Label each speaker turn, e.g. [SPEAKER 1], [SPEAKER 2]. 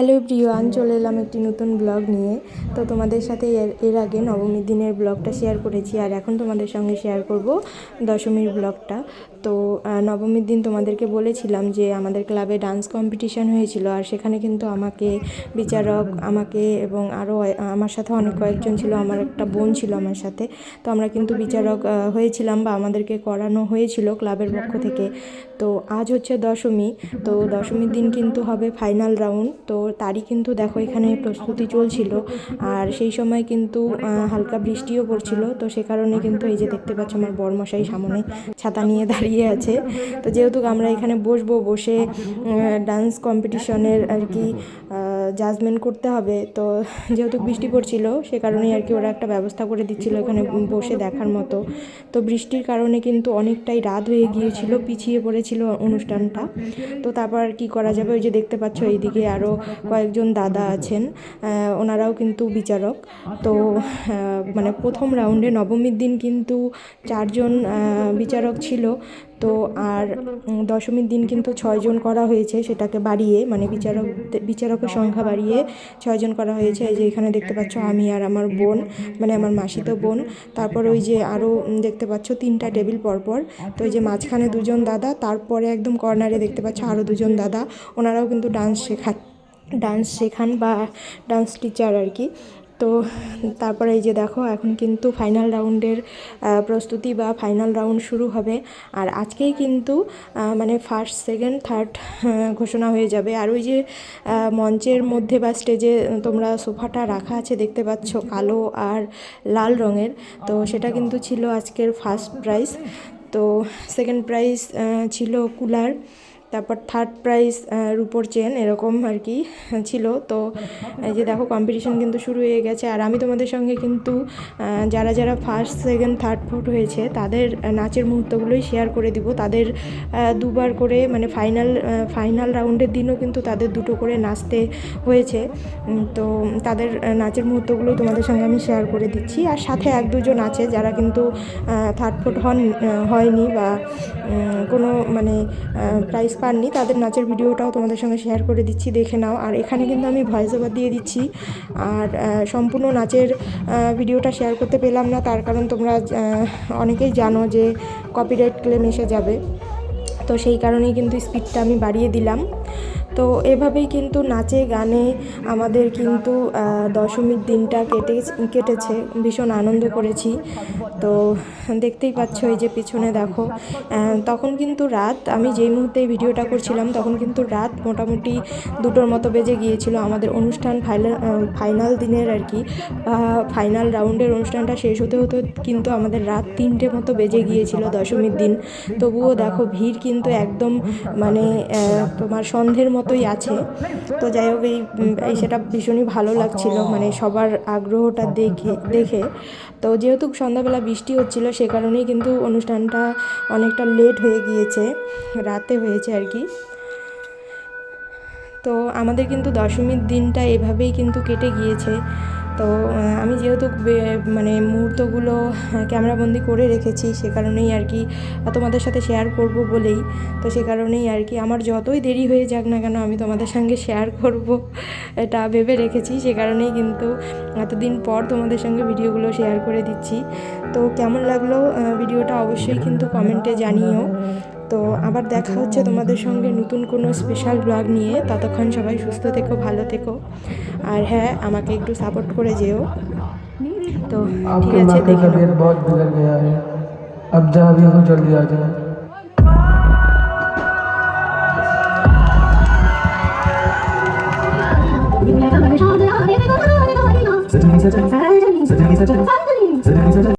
[SPEAKER 1] Hello Priyan চলে এলাম একটি নতুন ব্লগ নিয়ে। তো তোমাদের সাথে এর আগে নবমীর দিনের ব্লগটা শেয়ার করেছি, আর এখন তোমাদের সঙ্গে শেয়ার করব দশমীর ব্লগটা। তো নবমীর দিন তোমাদেরকে বলেছিলাম যে আমাদের ক্লাবে ডান্স কম্পিটিশন হয়েছিল, আর সেখানে কিন্তু আমাকে বিচারক, আমাকে এবং আরও আমার সাথে অনেক কয়েকজন ছিল, আমার একটা বোন ছিল আমার সাথে। তো আমরা কিন্তু বিচারক হয়েছিলাম বা আমাদেরকে করানো হয়েছিল ক্লাবের পক্ষ থেকে। তো আজ হচ্ছে দশমী, তো দশমীর দিন কিন্তু হবে ফাইনাল রাউন্ড তো তারই কিন্তু দেখো এখানে প্রস্তুতি চলছিল। আর সেই সময় কিন্তু হালকা বৃষ্টিও পড়ছিল। তো সে কারণে কিন্তু এই যে দেখতে পাচ্ছ আমার বরমশাই সামনে ছাতা নিয়ে দাঁড়িয়ে আছে। তো যেহেতু আমরা এখানে বসবো, বসে ডান্স কম্পিটিশনের আর কি জাজমেন্ট করতে হবে। তো যেহেতু বৃষ্টি পড়ছিল, সে কারণেই আর কি ওরা একটা ব্যবস্থা করে দিচ্ছিল এখানে বসে দেখার মতো। তো বৃষ্টির কারণে কিন্তু অনেকটাই রাত হয়ে গিয়েছিল, পিছিয়ে পড়েছিল অনুষ্ঠানটা। তো তারপর কি করা যাবে? ওই যে দেখতে পাচ্ছ, এইদিকে আরও কয়েকজন দাদা আছেন ওনারাও কিন্তু বিচারক। তো মানে প্রথম রাউন্ডে নবমীর দিন কিন্তু চারজন বিচারক ছিল। তো আর দশমীর দিন কিন্তু ছয়জন করা হয়েছে সেটাকে বাড়িয়ে মানে বিচারক বিচারকের সংখ্যা বাড়িয়ে ছয়জন করা হয়েছে। এই যে এখানে দেখতে পাচ্ছ আমি আর আমার বোন মানে আমার মাসিতো বোন। তারপর ওই যে আরও দেখতে পাচ্ছ তিনটা টেবিল পরপর। তো ওই যে মাঝখানে দুজন দাদা, তারপরে একদম কর্নারে দেখতে পাচ্ছ আরও দুজন দাদা। ওনারাও কিন্তু ডান্স শেখা, ডান্স শেখান বা ডান্স টিচার আর কি। তো তারপরে এই যে দেখো, এখন কিন্তু ফাইনাল রাউন্ডের প্রস্তুতি বা ফাইনাল রাউন্ড শুরু হবে। আর আজকেই কিন্তু মানে ফার্স্ট সেকেন্ড থার্ড ঘোষণা হয়ে যাবে। আর ওই যে মঞ্চের মধ্যে বা স্টেজে তোমরা সোফাটা রাখা আছে, দেখতে পাচ্ছ কালো আর লাল রঙের। তো সেটা কিন্তু ছিল আজকের ফার্স্ট প্রাইজ তো সেকেন্ড প্রাইজ ছিল কুলার। তারপর থার্ড প্রাইজ রুপোর চেন এরকম আর কি ছিল। তো এই যে দেখো কম্পিটিশন কিন্তু শুরু হয়ে গেছে। আর আমি তোমাদের সঙ্গে কিন্তু যারা যারা ফার্স্ট সেকেন্ড থার্ড ফোর্থ হয়েছে, তাদের নাচের মুহূর্তগুলোই শেয়ার করে দিব। তাদের দুবার করে মানে ফাইনাল ফাইনাল রাউন্ডের দিনও কিন্তু তাদের দুটো করে নাচতে হয়েছে। তো তাদের নাচের মুহূর্তগুলো তোমাদের সঙ্গে আমি শেয়ার করে দিচ্ছি। আর সাথে এক দুজন আছে যারা কিন্তু থার্ড ফোর্থ হন হয়নি বা কোনো মানে প্রাইজ পাননি, তাদের নাচের ভিডিওটাও তোমাদের সঙ্গে শেয়ার করে দিচ্ছি, দেখে নাও। আর এখানে কিন্তু আমি ভয়েস ওভার দিয়ে দিচ্ছি। আর সম্পূর্ণ নাচের ভিডিওটা শেয়ার করতে পেলাম না, তার কারণ তোমরা অনেকেই জানো যে কপিরাইট ক্লেম এসে যাবে। তো সেই কারণেই কিন্তু স্পিডটা আমি বাড়িয়ে দিলাম। তো এভাবেই কিন্তু নাচে, গানে আমাদের কিন্তু দশমীর দিনটা কেটে, কেটেছে। ভীষণ আনন্দ করেছি। তো দেখতেই পাচ্ছ এই যে পিছনে দেখো তখন কিন্তু রাত, আমি যেই মুহূর্তে ভিডিওটা করছিলাম, তখন কিন্তু রাত মোটামুটি দুটোর মতো বেজে গিয়েছিল। আমাদের অনুষ্ঠান ফাইনাল ফাইনাল দিনের আর কি। ফাইনাল রাউন্ডের অনুষ্ঠানটা শেষ হতে হতে কিন্তু আমাদের রাত তিনটে মতো বেজে গিয়েছিল দশমীর দিন। তবুও দেখো, ভিড় কিন্তু একদম মানে তোমার সন্ধের সন্ধ্যের মতোই আছে। তো যাই হোক, এই সেটা ভীষণই ভালো লাগছিল মানে সবার আগ্রহটা দেখে দেখে। তো যেহেতু সন্ধ্যাবেলা বৃষ্টি হচ্ছিল, সে কারণেই কিন্তু অনুষ্ঠানটা অনেকটা লেট হয়ে গিয়েছে, রাতে হয়েছে আর কি। তো আমাদের কিন্তু দশমীর দিনটা এভাবেই কিন্তু কেটে গিয়েছে। তো আমি যেহেতু মানে মুহূর্তগুলো ক্যামেরাবন্দি করে রেখেছি, সে কারণেই আর কি তোমাদের সাথে শেয়ার করব বলেই। তো সে কারণেই আর কি, আমার যতই দেরি হয়ে যাক না কেন, আমি তোমাদের সঙ্গে শেয়ার করব, এটা ভেবে রেখেছি। সে কারণেই কিন্তু এতদিন পর তোমাদের সঙ্গে ভিডিওগুলো শেয়ার করে দিচ্ছি। তো কেমন লাগল ভিডিওটা অবশ্যই কিন্তু কমেন্টে জানিও। তো আবার দেখা হচ্ছে তোমাদের সঙ্গে নতুন কোনো স্পেশাল ব্লগ নিয়ে ততক্ষণ সবাই সুস্থ থেকো ভালো থেকো আর হ্যাঁ আমাকে একটু সাপোর্ট করে যেও তো ঠিক
[SPEAKER 2] आपके
[SPEAKER 1] আছে
[SPEAKER 2] माँ की
[SPEAKER 1] দেখে নাও।
[SPEAKER 2] तबीयत बहुत बिगड़ गया है अब जहाँ भी हो जल्दी आ जाओ
[SPEAKER 3] सजनी सजनी सजनी सजनी सजनी सजनी